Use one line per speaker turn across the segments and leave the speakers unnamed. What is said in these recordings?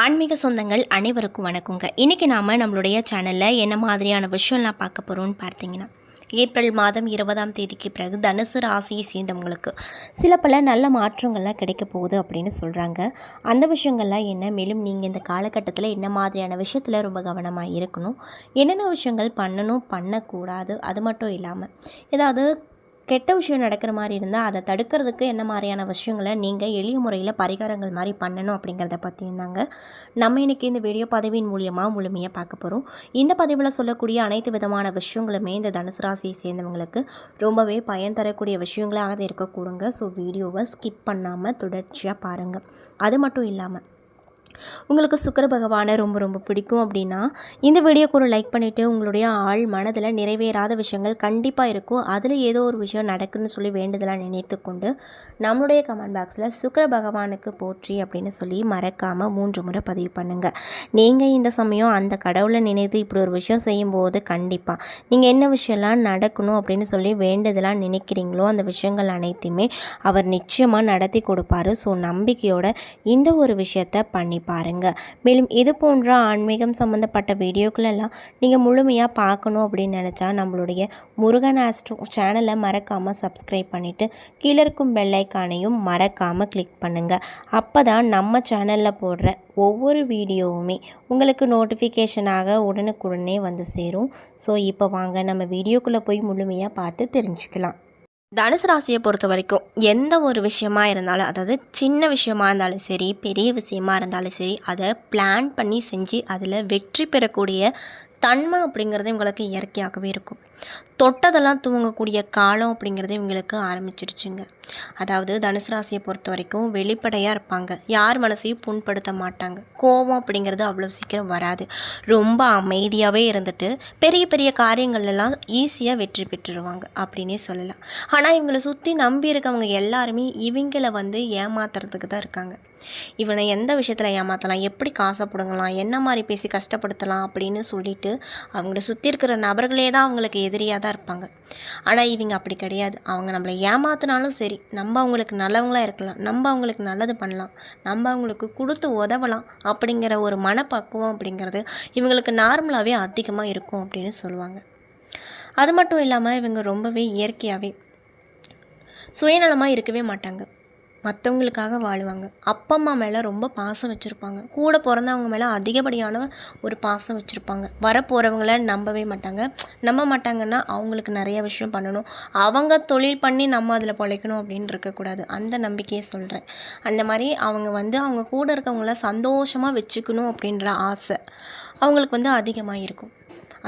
ஆன்மீக சொந்தங்கள் அனைவருக்கும் வணக்கங்க. இன்றைக்கி நாம் நம்மளுடைய சேனலில் என்ன மாதிரியான விஷயம்லாம் பார்க்க போகிறோம்னு பார்த்தீங்கன்னா ஏப்ரல் மாதம் இருபதாம் தேதிக்கு பிறகு தனுசு ராசியை சேர்ந்தவங்களுக்கு சில பல நல்ல மாற்றங்கள்லாம் கிடைக்க போகுது அப்படின்னு சொல்கிறாங்க அந்த விஷயங்கள்லாம் என்ன? மேலும் நீங்கள் இந்த காலகட்டத்தில் என்ன மாதிரியான விஷயத்தில் ரொம்ப கவனமாக இருக்கணும்? என்னென்ன விஷயங்கள் பண்ணணும்? பண்ணக்கூடாது? அது மட்டும் இல்லாமல் ஏதாவது கெட்ட விஷயம் நடக்கிற மாதிரி இருந்தால் அதை தடுக்கிறதுக்கு என்ன மாதிரியான விஷயங்களை நீங்கள் எளிய முறையில் பரிகாரங்கள் மாதிரி பண்ணணும் அப்படிங்கிறத பற்றியும் தாங்க. நம்ம இன்றைக்கி இந்த வீடியோ பதிவின் மூலியமாக முழுமையாக பார்க்க போகிறோம் இந்த பதிவில் சொல்லக்கூடிய அனைத்து விதமான விஷயங்களுமே இந்த தனுசு ராசியை சேர்ந்தவங்களுக்கு ரொம்பவே பயன் தரக்கூடிய விஷயங்களாக இருக்கக்கூடுங்க. ஸோ வீடியோவை ஸ்கிப் பண்ணாமல் தொடர்ச்சியாக பாருங்கள் அது மட்டும் இல்லாமல் உங்களுக்கு சுக்கர பகவானை ரொம்ப ரொம்ப பிடிக்கும் அப்படின்னா இந்த வீடியோக்கு ஒரு லைக் பண்ணிவிட்டு உங்களுடைய ஆள் மனதில் நிறைவேறாத விஷயங்கள் கண்டிப்பாக இருக்கும். அதில் ஏதோ ஒரு விஷயம் நடக்குன்னு சொல்லி வேண்டுதலாக நினைத்து கொண்டு நம்மளுடைய கமெண்ட் பாக்ஸில் சுக்கர பகவானுக்கு போற்றி அப்படின்னு சொல்லி மறக்காமல் மூன்று முறை பதிவு பண்ணுங்கள் நீங்கள் இந்த சமயம் அந்த கடவுளை நினைத்து இப்படி ஒரு விஷயம் செய்யும்போது கண்டிப்பாக நீங்கள் என்ன விஷயம்லாம் நடக்கணும் அப்படின்னு சொல்லி வேண்டுதலாக நினைக்கிறீங்களோ அந்த விஷயங்கள் அனைத்தையுமே அவர் நிச்சயமாக நடத்தி கொடுப்பாரு. ஸோ நம்பிக்கையோட இந்த ஒரு விஷயத்தை பண்ணி பாருங்கள் மேலும் இது போன்ற ஆன்மீகம் சம்மந்தப்பட்ட வீடியோக்களெல்லாம் நீங்கள் முழுமையாக பார்க்கணும் அப்படின்னு நினச்சா நம்மளுடைய முருகன் ஆஸ்ட்ரோ சேனலை மறக்காமல் சப்ஸ்கிரைப் பண்ணிவிட்டு கீழே இருக்கும் பெல்லைக்கானையும் மறக்காமல் கிளிக் பண்ணுங்கள் அப்போ தான் நம்ம சேனலில் போடுற ஒவ்வொரு வீடியோவுமே உங்களுக்கு நோட்டிஃபிகேஷனாக உடனுக்குடனே வந்து சேரும். ஸோ இப்போ வாங்க நம்ம வீடியோக்குள்ளே போய் முழுமையாக பார்த்து தெரிஞ்சுக்கலாம். தனுசு ராசியை பொறுத்த வரைக்கும் எந்த ஒரு விஷயமா இருந்தாலும் அதாவது சின்ன விஷயமா இருந்தாலும் சரி பெரிய விஷயமா இருந்தாலும் சரி அதை பிளான் பண்ணி செஞ்சு அதில் வெற்றி பெறக்கூடிய தன்மை அப்படிங்கிறது இவங்களுக்கு இயற்கையாகவே இருக்கும். தொட்டதெல்லாம் தூங்கக்கூடிய காலம் அப்படிங்கிறது இவங்களுக்கு ஆரம்பிச்சிருச்சுங்க. அதாவது தனுசு ராசியை பொறுத்த வரைக்கும் வெளிப்படையாக இருப்பாங்க. யார் மனசையும் புண்படுத்த மாட்டாங்க. கோபம் அப்படிங்கிறது அவ்வளோ சீக்கிரம் வராது. ரொம்ப அமைதியாகவே இருந்துட்டு பெரிய பெரிய காரியங்கள்லாம் ஈஸியாக வெற்றி பெற்றுடுவாங்க அப்படின்னே சொல்லலாம். ஆனால் இவங்களை சுற்றி நம்பி இருக்கவங்க எல்லாருமே இவங்கள வந்து ஏமாத்துறதுக்கு தான் இருக்காங்க. இவனை எந்த விஷயத்தில் ஏமாற்றலாம் எப்படி காசை பிடுங்கலாம்? என்ன மாதிரி பேசி கஷ்டப்படுத்தலாம்? அப்படின்னு சொல்லிட்டு அவங்கள சுற்றி இருக்கிற நபர்களே தான் அவங்களுக்கு எதிரியாக தான் இருப்பாங்க. ஆனால் இவங்க அப்படி கிடையாது. அவங்க நம்மளை ஏமாத்தினாலும் சரி நம்ம அவங்களுக்கு நல்லவங்களாக இருக்கலாம். நம்ம அவங்களுக்கு நல்லது பண்ணலாம். நம்ம அவங்களுக்கு கொடுத்து உதவலாம் அப்படிங்கிற ஒரு மனப்பக்குவம் அப்படிங்கிறது இவங்களுக்கு நார்மலாகவே அதிகமாக இருக்கும் அப்படின்னு சொல்லுவாங்க. அது மட்டும் இல்லாமல் இவங்க ரொம்பவே இயற்கையாகவே சுயநலமாக இருக்கவே மாட்டாங்க. மற்றவங்களுக்காக வாழுவாங்க. அப்பா அம்மா மேலே ரொம்ப பாசம் வச்சுருப்பாங்க. கூட பிறந்தவங்க மேலே அதிகப்படியான ஒரு பாசம் வச்சுருப்பாங்க. வரப்போகிறவங்கள நம்பவே மாட்டாங்க. நம்ப மாட்டாங்கன்னா அவங்களுக்கு நிறைய விஷயம் பண்ணணும். அவங்க தொழில் பண்ணி நம்ம அதில் பிழைக்கணும் அப்படின்னு இருக்கக்கூடாது. அந்த நம்பிக்கையை சொல்கிறேன் அந்த மாதிரி அவங்க வந்து அவங்க கூட இருக்கவங்கள சந்தோஷமாக வச்சுக்கணும் அப்படின்ற ஆசை அவங்களுக்கு வந்து அதிகமாக இருக்கும்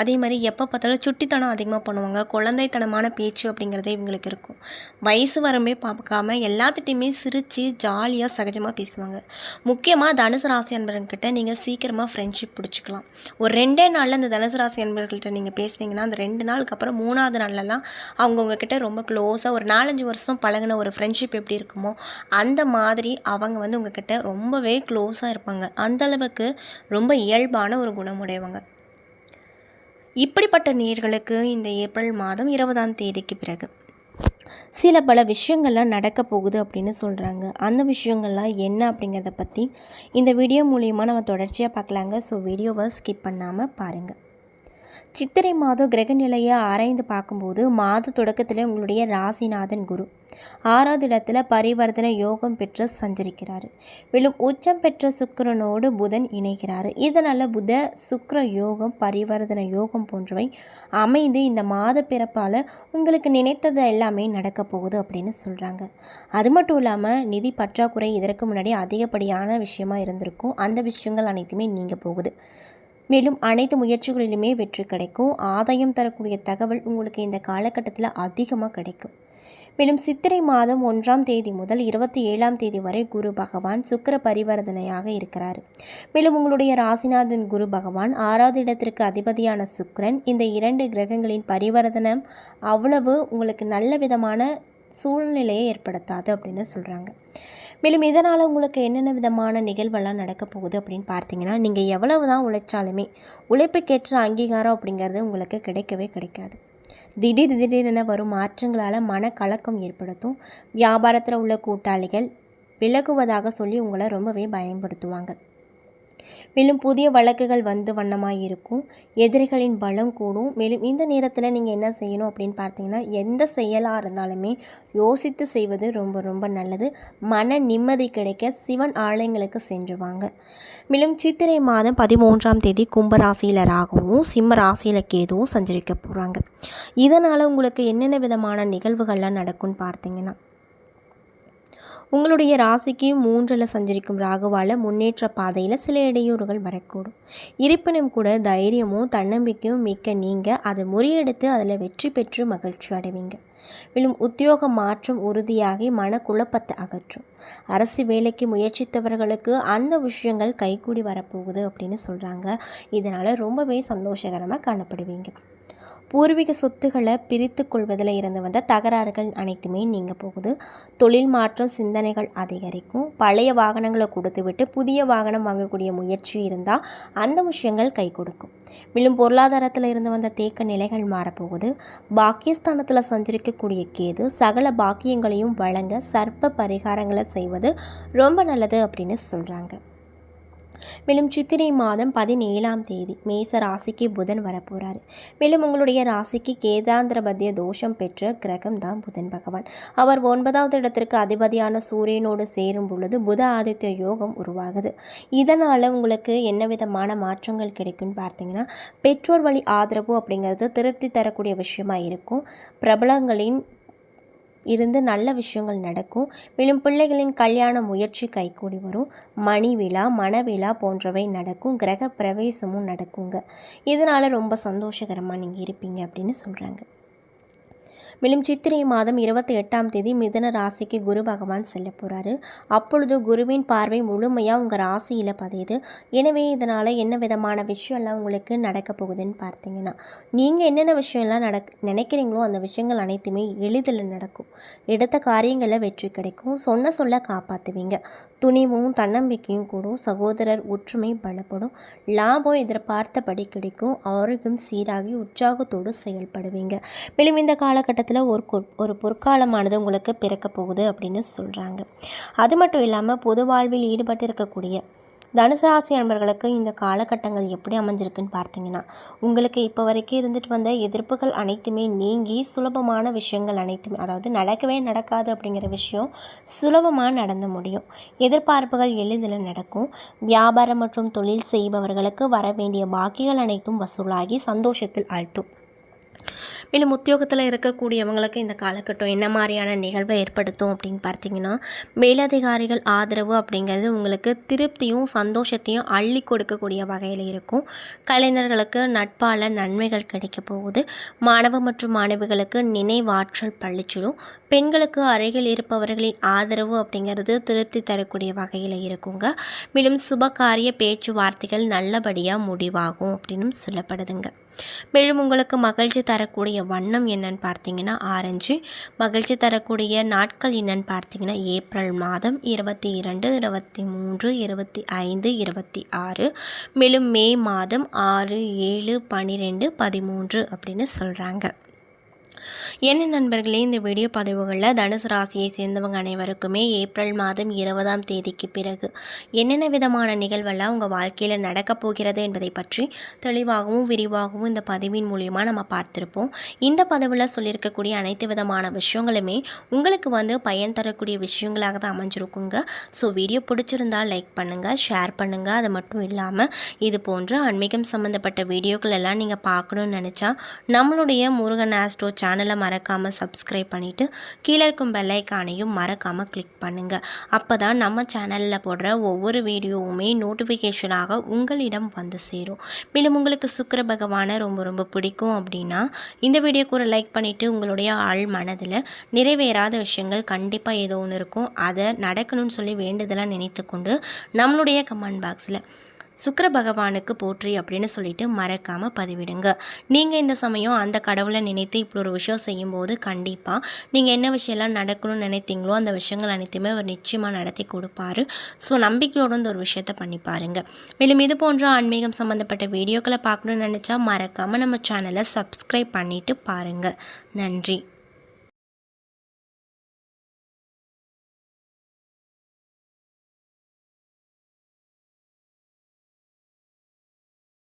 அதே மாதிரி எப்போ பார்த்தாலும் சுட்டித்தனம் அதிகமாக பண்ணுவாங்க. குழந்தைத்தனமான பேச்சு அப்படிங்கிறதே இவங்களுக்கு இருக்கும். வயசு வரம்பே பார்க்காம எல்லாத்துட்டையுமே சிரித்து ஜாலியாக சகஜமாக பேசுவாங்க. முக்கியமாக தனுசு ராசி அன்பர்கிட்ட நீங்கள் சீக்கிரமாக ஃப்ரெண்ட்ஷிப் பிடிச்சிக்கலாம். ஒரு ரெண்டே நாளில் அந்த தனுசு ராசி அன்பர்கள்ட்ட நீங்கள் பேசுனீங்கன்னா அந்த ரெண்டு நாளுக்கு அப்புறம் மூணாவது நாள்லலாம் அவங்க உங்ககிட்ட ரொம்ப க்ளோஸாக ஒரு நாலஞ்சு வருஷம் பழகின ஒரு ஃப்ரெண்ட்ஷிப் எப்படி இருக்குமோ அந்த மாதிரி அவங்க வந்து உங்ககிட்ட ரொம்பவே க்ளோஸாக இருப்பாங்க. அந்தளவுக்கு ரொம்ப இயல்பான ஒரு குணமுடையவங்க. இப்படிப்பட்ட நேர்களுக்கு இந்த ஏப்ரல் மாதம் இருபதாம் தேதிக்கு பிறகு. சில பல விஷயங்கள்லாம் நடக்க போகுது அப்படின்னு சொல்கிறாங்க அந்த விஷயங்கள்லாம் என்ன அப்படிங்கிறத பற்றி இந்த வீடியோ மூலயமா நம்ம தொடர்ச்சியாக பார்க்கலாங்க. ஸோ வீடியோவை ஸ்கிப் பண்ணாமல் பாருங்கள் சித்திரை மாதம் கிரக நிலையை ஆராய்ந்து பார்க்கும்போது மாத தொடக்கத்தில் உங்களுடைய ராசிநாதன் குரு. ஆறாவது இடத்துல பரிவர்த்தனை யோகம் பெற்று சஞ்சரிக்கிறார். மேலும் உச்சம் பெற்ற சுக்கரனோடு புதன் இணைகிறார். இதனால் புத சுக்கர யோகம் பரிவர்த்தனை யோகம் போன்றவை அமைந்து இந்த மாத பிறப்பால் உங்களுக்கு நினைத்தது எல்லாமே நடக்க போகுது அப்படின்னு சொல்கிறாங்க அது மட்டும் இல்லாமல் நிதி பற்றாக்குறை இதற்கு முன்னாடி அதிகப்படியான விஷயமா இருந்திருக்கும். அந்த விஷயங்கள் அனைத்துமே நீங்கள் போகுது. மேலும் அனைத்து முயற்சிகளிலுமே வெற்றி கிடைக்கும். ஆதாயம் தரக்கூடிய தகவல் உங்களுக்கு இந்த காலகட்டத்தில் அதிகமாக கிடைக்கும். மேலும் சித்திரை மாதம் ஒன்றாம் தேதி முதல் இருபத்தி ஏழாம் தேதி வரை குரு பகவான் சுக்கர பரிவர்த்தனையாக இருக்கிறார். மேலும் உங்களுடைய ராசிநாதன் குரு பகவான் ஆறாவது இடத்திற்கு அதிபதியான சுக்கரன். இந்த இரண்டு கிரகங்களின் பரிவர்த்தனம் அவ்வளவு உங்களுக்கு நல்ல விதமான சூழ்நிலையை ஏற்படுத்தாது அப்படின்னு சொல்கிறாங்க மேலும் இதனால் உங்களுக்கு என்னென்ன விதமான நிகழ்வெல்லாம் நடக்க போகுது அப்படின்னு பார்த்தீங்கன்னா நீங்கள் எவ்வளவு தான் உழைச்சாலுமே உழைப்புக்கேற்ற அங்கீகாரம் அப்படிங்கிறது உங்களுக்கு கிடைக்கவே கிடைக்காது. திடீர் திடீரென வரும் மாற்றங்களால் மனக்கலக்கம் ஏற்படுத்தும். வியாபாரத்தில் உள்ள கூட்டாளிகள் விலகுவதாக சொல்லி உங்களை ரொம்பவே பயன்படுத்துவாங்க. மேலும் புதிய வழக்குகள் வந்து வண்ணமாக இருக்கும் எதிரிகளின் பலம் கூடும். மேலும் இந்த நேரத்தில் நீங்கள் என்ன செய்யணும் அப்படின்னு பார்த்தீங்கன்னா எந்த செயலாக இருந்தாலுமே யோசித்து செய்வது ரொம்ப ரொம்ப நல்லது. மன நிம்மதி கிடைக்க சிவன் ஆலயங்களுக்கு சென்று வாங்க. மேலும் சித்திரை மாதம் பதிமூன்றாம் தேதி கும்பராசியில் ராகவும் சிம்ம ராசியில் கேதுவும் சஞ்சரிக்க போகிறாங்க இதனால் உங்களுக்கு என்னென்ன விதமான நிகழ்வுகள்லாம் நடக்கும்னு பார்த்தீங்கன்னா உங்களுடைய ராசிக்கு மூன்றில் சஞ்சரிக்கும் ராகுவால் முன்னேற்ற பாதையில் சில இடையூறுகள் வரக்கூடும். இருப்பினும் கூட தைரியமும் தன்னம்பிக்கையும் மிக்க நீங்கள் அதை முறியெடுத்து அதில் வெற்றி பெற்று மகிழ்ச்சி அடைவீங்க. மேலும் உத்தியோக மாற்றம் உறுதியாகி மனக்குழப்பத்தை அகற்றும். அரசு வேலைக்கு முயற்சித்தவர்களுக்கு அந்த விஷயங்கள் கைகூடி வரப்போகுது அப்படின்னு சொல்கிறாங்க இதனால் ரொம்பவே சந்தோஷகரமாக காணப்படுவீங்க. பூர்வீக சொத்துக்களை பிரித்து கொள்வதில் இருந்து வந்த தகராறுகள் அனைத்துமே நீங்கள் போகுது. தொழில் மாற்றம் சிந்தனைகள் அதிகரிக்கும். பழைய வாகனங்களை கொடுத்துவிட்டு புதிய வாகனம் வாங்கக்கூடிய முயற்சி இருந்தால் அந்த விஷயங்கள் கை கொடுக்கும். மேலும் பொருளாதாரத்தில் இருந்து வந்த தேக்க நிலைகள் மாறப்போகுது. பாக்கியஸ்தானத்தில் சஞ்சரிக்கக்கூடிய கேது சகல பாக்கியங்களையும் வழங்க சர்ப்ப பரிகாரங்களை செய்வது ரொம்ப நல்லது அப்படின்னு சொல்கிறாங்க மேலும் சித்திரை மாதம் பதினேழாம் தேதி மேச ராசிக்கு புதன் வரப்போகிறாரு மேலும் உங்களுடைய ராசிக்கு கேதாந்திரபத்திய தோஷம் பெற்ற கிரகம் தான் புதன் பகவான். அவர் ஒன்பதாவது இடத்திற்கு அதிபதியான சூரியனோடு சேரும் பொழுது புத ஆதித்ய யோகம் உருவாகுது. இதனால் உங்களுக்கு என்ன விதமான மாற்றங்கள் கிடைக்கும்னு பார்த்தீங்கன்னா பெற்றோர் வழி ஆதரவு அப்படிங்கிறது திருப்தி தரக்கூடிய விஷயமா இருக்கும். பிரபலங்களின் இருந்து நல்ல விஷயங்கள் நடக்கும். மேலும் பிள்ளைகளின் கல்யாண முயற்சி கைகூடி வரும். மணி விழா மனவிழா போன்றவை நடக்கும். கிரக பிரவேசமும் நடக்குங்க. இதனால் ரொம்ப சந்தோஷகரமாக நீங்கள் இருப்பீங்க அப்படின்னு சொல்கிறாங்க மேலும் சித்திரை மாதம் இருபத்தி எட்டாம் தேதி மிதன ராசிக்கு குரு பகவான் செல்ல போகிறாரு அப்பொழுது குருவின் பார்வை முழுமையாக உங்கள் ராசியில் பதியுது. எனவே இதனால் என்ன விதமான விஷயம்லாம் உங்களுக்கு நடக்க போகுதுன்னு பார்த்தீங்கன்னா நீங்கள் என்னென்ன விஷயம்லாம் நடக் நினைக்கிறீங்களோ அந்த விஷயங்கள் அனைத்துமே எளிதில் நடக்கும். எடுத்த காரியங்களில் வெற்றி கிடைக்கும். சொன்ன சொல்ல காப்பாற்றுவீங்க துணிவும் தன்னம்பிக்கையும் கூடும். சகோதரர் ஒற்றுமை பலப்படும். லாபம் எதிர்பார்த்தபடி கிடைக்கும். ஆரோக்கியம் சீராகி உற்சாகத்தோடு செயல்படுவீங்க. மேலும் இந்த காலகட்டத்தில் ஒரு ஒரு பொற்காலமானது உங்களுக்கு பிறக்க போகுது அப்படின்னு சொல்கிறாங்க அது மட்டும் இல்லாமல் பொது வாழ்வில் ஈடுபட்டு இருக்கக்கூடிய தனுசு ராசி அன்பர்களுக்கு இந்த காலகட்டங்கள் எப்படி அமைஞ்சிருக்குன்னு பார்த்தீங்கன்னா உங்களுக்கு இப்போ வரைக்கும் இருந்துட்டு வந்த எதிர்ப்புகள் அனைத்துமே நீங்கி சுலபமான விஷயங்கள் அனைத்துமே அதாவது நடக்கவே நடக்காது அப்படிங்கிற விஷயம் சுலபமாக நடந்து முடியும். எதிர்பார்ப்புகள் எளிதில் நடக்கும். வியாபாரம் மற்றும் தொழில் செய்பவர்களுக்கு வர வேண்டிய பாக்கிகள் அனைத்தும் வசூலாகி சந்தோஷத்தில் ஆழ்த்தும். மேலும் உத்தியோகத்தில் இருக்கக்கூடியவங்களுக்கு இந்த காலகட்டம் என்ன மாதிரியான நிகழ்வை ஏற்படுத்தும் அப்படின்னு பார்த்தீங்கன்னா மேலதிகாரிகள் ஆதரவு அப்படிங்கிறது உங்களுக்கு திருப்தியும் சந்தோஷத்தையும் அள்ளி கொடுக்கக்கூடிய வகையில் இருக்கும். கலைஞர்களுக்கு நட்பால் நன்மைகள் கிடைக்க போகுது. மாணவ மற்றும் மாணவிகளுக்கு நினைவாற்றல் பழிச்சிடும் பெண்களுக்கு அருகில் இருப்பவர்களின் ஆதரவு அப்படிங்கிறது திருப்தி தரக்கூடிய வகையில் இருக்குங்க. மேலும் சுபகாரிய பேச்சுவார்த்தைகள் நல்லபடியாக முடிவாகும் அப்படின்னு சொல்லப்படுதுங்க. மேலும் உங்களுக்கு மகிழ்ச்சி தரக்கூடிய வண்ணம் என்னன்னு பார்த்தீங்கன்னா ஆரஞ்சு. மகிழ்ச்சி தரக்கூடிய நாட்கள் என்னன்னு பார்த்தீங்கன்னா ஏப்ரல் மாதம் இருபத்தி இரண்டு இருபத்தி மூன்று இருபத்தி ஐந்து இருபத்தி ஆறு. மேலும் மே மாதம் ஆறு ஏழு பன்னிரெண்டு பதிமூன்று அப்படின்னு சொல்கிறாங்க என்ன நண்பர்களே இந்த வீடியோ பதிவுகளில் தனுசு ராசியை சேர்ந்தவங்க அனைவருக்குமே ஏப்ரல் மாதம் இருபதாம் தேதிக்கு பிறகு என்னென்ன விதமான நிகழ்வெல்லாம் உங்கள் வாழ்க்கையில் நடக்கப் போகிறது என்பதை பற்றி தெளிவாகவும் விரிவாகவும் இந்த பதிவின் மூலியமாக நம்ம பார்த்துருப்போம். இந்த பதிவில் சொல்லியிருக்கக்கூடிய அனைத்து விதமான விஷயங்களுமே உங்களுக்கு வந்து பயன் தரக்கூடிய விஷயங்களாக தான் அமைஞ்சிருக்குங்க. ஸோ வீடியோ பிடிச்சிருந்தால் லைக் பண்ணுங்கள் ஷேர் பண்ணுங்கள் அது மட்டும் இல்லாமல் இது போன்ற ஆன்மீகம் சம்மந்தப்பட்ட வீடியோக்கள் எல்லாம் நீங்கள் பார்க்கணுன்னு நினச்சா நம்மளுடைய முருகன் ஆஸ்ட்ரோ சேனலை மறக்காமல் சப்ஸ்கிரைப் பண்ணிவிட்டு கீழே இருக்கும் பெல்லைக்கானையும் மறக்காமல் கிளிக் பண்ணுங்கள் அப்போ தான் நம்ம சேனலில் போடுற ஒவ்வொரு வீடியோவுமே நோட்டிஃபிகேஷனாக உங்களிடம் வந்து சேரும். மேலும் உங்களுக்கு சுக்கர பகவானை ரொம்ப ரொம்ப பிடிக்கும் அப்படின்னா இந்த வீடியோக்கு ஒரு லைக் பண்ணிவிட்டு உங்களுடைய ஆள் மனதில் நிறைவேறாத விஷயங்கள் கண்டிப்பாக ஏதோ ஒன்று இருக்கும். அதை நடக்கணும்னு சொல்லி வேண்டுதலாக நினைத்து கொண்டு நம்மளுடைய கமெண்ட் பாக்ஸில் சுக்கர பகவானுக்கு போற்றி அப்படின்னு சொல்லிட்டு மறக்காமல் பதிவிடுங்க. நீங்கள் இந்த சமயம் அந்த கடவுளை நினைத்து இப்படி ஒரு விஷயம் செய்யும்போது கண்டிப்பாக நீங்கள் என்ன விஷயம்லாம் நடக்கணும்னு நினைத்தீங்களோ அந்த விஷயங்கள் அனைத்துமே அவர் நிச்சயமாக நடத்தி கொடுப்பாரு. ஸோ நம்பிக்கையோடு இந்த ஒரு விஷயத்த பண்ணி பாருங்கள் மேலும் இது போன்ற ஆன்மீகம் சம்மந்தப்பட்ட வீடியோக்களை பார்க்கணுன்னு நினச்சா மறக்காமல் நம்ம சேனலை சப்ஸ்கிரைப் பண்ணிவிட்டு பாருங்கள் நன்றி.